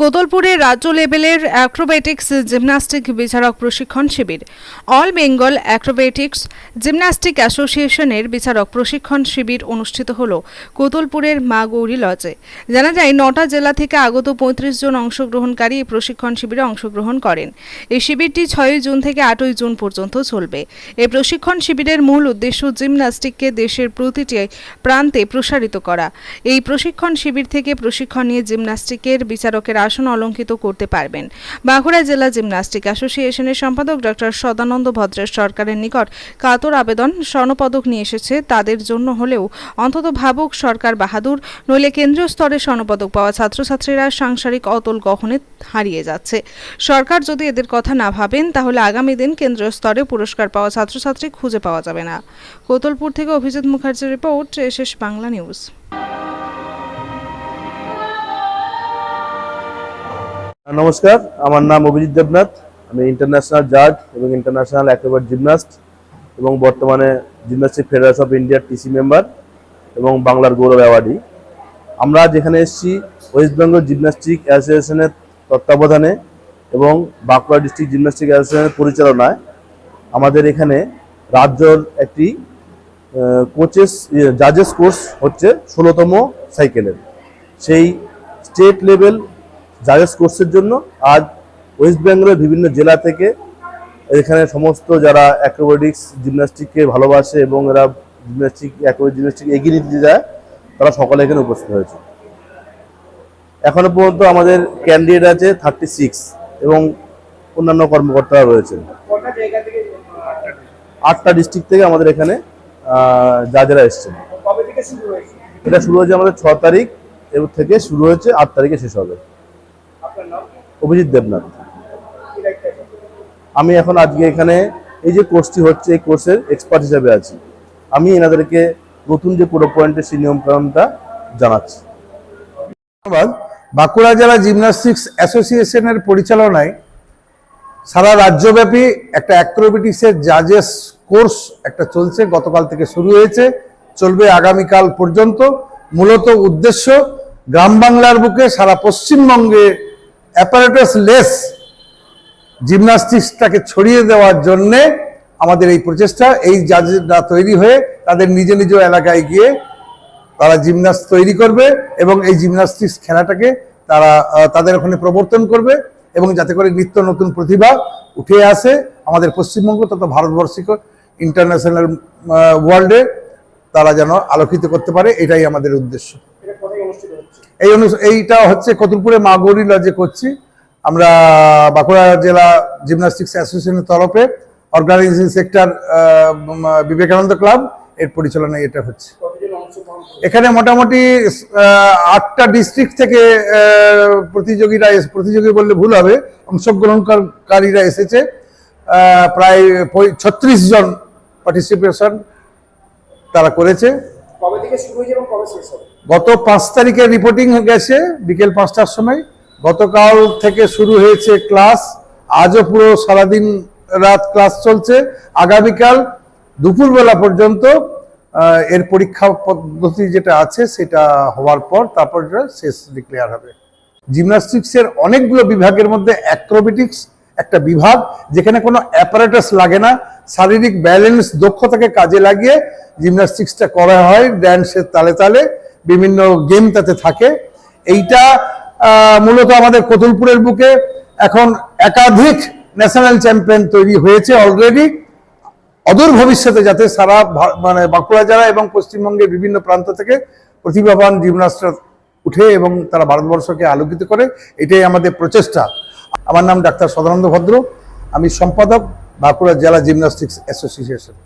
কোতলপুরে রাজ্য লেভেলের acrobatics gymnastic বিচারক প্রশিক্ষণ শিবির। অল বেঙ্গল অ্যাক্রোবেটিক্স জিমন্যাস্টিক অ্যাসোসিয়েশনের বিচারক প্রশিক্ষণ শিবির অনুষ্ঠিত হল কোতলপুরের মা গৌরী লজে। জানা যায়, নটা জেলা থেকে আগত পঁয়ত্রিশ জন অংশগ্রহণকারী এই প্রশিক্ষণ শিবিরে অংশগ্রহণ করেন। এই শিবিরটি ছয়ই জুন থেকে আটই জুন পর্যন্ত চলবে। এই প্রশিক্ষণ শিবিরের মূল উদ্দেশ্য জিমন্যাস্টিককে দেশের প্রতিটি প্রান্তে প্রসারিত করা। এই প্রশিক্ষণ শিবির থেকে প্রশিক্ষণ নিয়ে জিমন্যাস্টিকের বিচারকের আসন অলঙ্কিত করতে পারবেন। বাঁকুড়া জেলা জিমন্যাস্টিক অ্যাসোসিয়েশনের সম্পাদক ডক্টর সদানন্দ ভদ্রের সরকারের নিকট কাতর আবেদন স্বর্ণপদক নিয়ে এসেছে। তাদের জন্য হলেও অন্তত ভাবুক সরকার বাহাদুর, নইলে কেন্দ্রীয় স্তরে স্বর্ণপদক পাওয়া ছাত্রছাত্রীরা সাংসারিক অতল গহনে হারিয়ে যাচ্ছে। সরকার যদি এদের কথা না ভাবেন, তাহলে আগামী দিন কেন্দ্রীয় স্তরে পুরস্কার পাওয়া ছাত্রছাত্রী খুঁজে পাওয়া যাবে না। কোতলপুর থেকে অভিজিৎ মুখার্জির রিপোর্ট এসএস বাংলা নিউজ। নমস্কার। আমার নাম অভিজিৎ দেবনাথ। আমি ইন্টারন্যাশনাল জাজ এবং ইন্টারন্যাশনাল অ্যাক্রোবাট জিমনাস্ট এবং বর্তমানে জিমনাস্টিক ফেডারেশন অফ ইন্ডিয়ার টিসি মেম্বার এবং বাংলার গৌরব অ্যাওয়ার্ডি আমরা যেখানে এসেছি ওয়েস্ট বেঙ্গল জিমনাস্টিক অ্যাসোসিয়েশনের তত্ত্বাবধানে এবং বাঁকুড়া ডিস্ট্রিক্ট জিমনাস্টিক অ্যাসোসিয়েশনের পরিচালনায় আমাদের এখানে রাজ্যর একটি কোচেস জাজেস কোর্স হচ্ছে ষোলোতম সাইকেলের সেই স্টেট লেভেল জাজেস কোর্সের জন্য। আজ ওয়েস্ট বেঙ্গলের বিভিন্ন জেলা থেকে এখানে সমস্ত যারা অ্যাক্রোবেটিক্স জিমন্যাস্টিককে ভালোবাসে এবং এরা জিমন্যাস্টিক অ্যাক্রোবেটিক জিমন্যাস্টিক এগিয়ে নিতে যায় তারা সকলে এখানে উপস্থিত হয়েছে। এখনও পর্যন্ত আমাদের ক্যান্ডিডেট আছে থার্টি সিক্স এবং অন্যান্য কর্মকর্তারা রয়েছেন। আটটা ডিস্ট্রিক্ট থেকে আমাদের এখানে জাজেরা এসছেন। এটা শুরু হয়েছে আমাদের ছ তারিখ এর থেকে শুরু হয়েছে আট তারিখে শেষ হবে। অভিজিৎ দেবনাথ? আমি এখন আজকে এখানে এই যে কোর্সটি হচ্ছে, এই কোর্সের এক্সপার্ট হিসেবে আছি। আমি এনাদেরকে নতুন যে পুরো পয়েন্টের সেই নিয়মকানুনটা জানাচ্ছি। ধন্যবাদ। বাঁকুড়া জেলা জিমন্যাস্টিক্স অ্যাসোসিয়েশনের পরিচালনায় সারা রাজ্যব্যাপী একটা অ্যাক্রোবেটিক্সের জাজেস কোর্স একটা চলছে, গতকাল থেকে শুরু হয়েছে, চলবে আগামীকাল পর্যন্ত। মূলত উদ্দেশ্য গ্রাম বাংলার বুকে সারা পশ্চিমবঙ্গে অ্যাপারেটাস লেস জিমনাস্টিক্সটাকে ছড়িয়ে দেওয়ার জন্যে আমাদের এই প্রচেষ্টা, এই জাজেরা তৈরি হয়ে তাদের নিজ নিজ এলাকায় গিয়ে তারা জিমনাস্ট তৈরি করবে এবং এই জিমনাস্টিক্স খেলাটাকে তারা তাদের ওখানে প্রবর্তন করবে এবং যাতে করে নিত্য নতুন প্রতিভা উঠে আসে আমাদের পশ্চিমবঙ্গ তথা ভারতবর্ষিক ইন্টারন্যাশনাল ওয়ার্ল্ডে তারা যেন আলোকিত করতে পারে, এটাই আমাদের উদ্দেশ্য এটা কোথায় অনুষ্ঠিত হচ্ছে এই অনু এইটা হচ্ছে কতুলপুরে গৌরী লজে করছি। আমরা বাঁকুড়া জেলা জিমনাস্টিক্স অ্যাসোসিয়েশনের তরফে অর্গানাইজিং সেক্টর বিবেকানন্দ ক্লাব এর পরিচালনায় এটা হচ্ছে। এখানে মোটামুটি আটটা ডিস্ট্রিক্ট থেকে প্রতিযোগীরা প্রতিযোগী বললে ভুল হবে, অংশগ্রহণকারীরা এসেছে। প্রায় ছত্রিশ জন পার্টিসিপেশন তারা করেছে। গত পাঁচ তারিখে রিপোর্টিং গেছে, বিকেল পাঁচটার সময়। গতকাল থেকে শুরু হয়েছে ক্লাস আজও পুরো সারাদিন রাত ক্লাস চলছে। আগামীকাল দুপুরবেলা পর্যন্ত এর পরীক্ষা পদ্ধতি যেটা আছে সেটা হওয়ার পর তারপর শেষ ডিক্লেয়ার হবে। জিমনাস্টিক্সের অনেকগুলো বিভাগের মধ্যে অ্যাক্রোবেটিক্স একটা বিভাগ, যেখানে কোনো অ্যাপারেটাস লাগে না। শারীরিক ব্যালেন্স দক্ষতাকে কাজে লাগিয়ে জিমনাস্টিক্সটা করা হয় ড্যান্সের তালে তালে, বিভিন্ন গেম তাতে থাকে। এইটা মূলত আমাদের কতুলপুরের বুকে এখন একাধিক ন্যাশনাল চ্যাম্পিয়ন তৈরি হয়েছে অলরেডি অদূর ভবিষ্যতে যাতে সারা মানে বাঁকুড়া জেলা এবং পশ্চিমবঙ্গের বিভিন্ন প্রান্ত থেকে প্রতিভাবান জিমনাস্টরা উঠে এবং তারা ভারতবর্ষকে আলোকিত করে, এটাই আমাদের প্রচেষ্টা। আমার নাম ডাক্তার সদানন্দ ভদ্র, আমি সম্পাদক। বাঁকুড়া জেলা জিমনাস্টিক্স অ্যাসোসিয়েশন।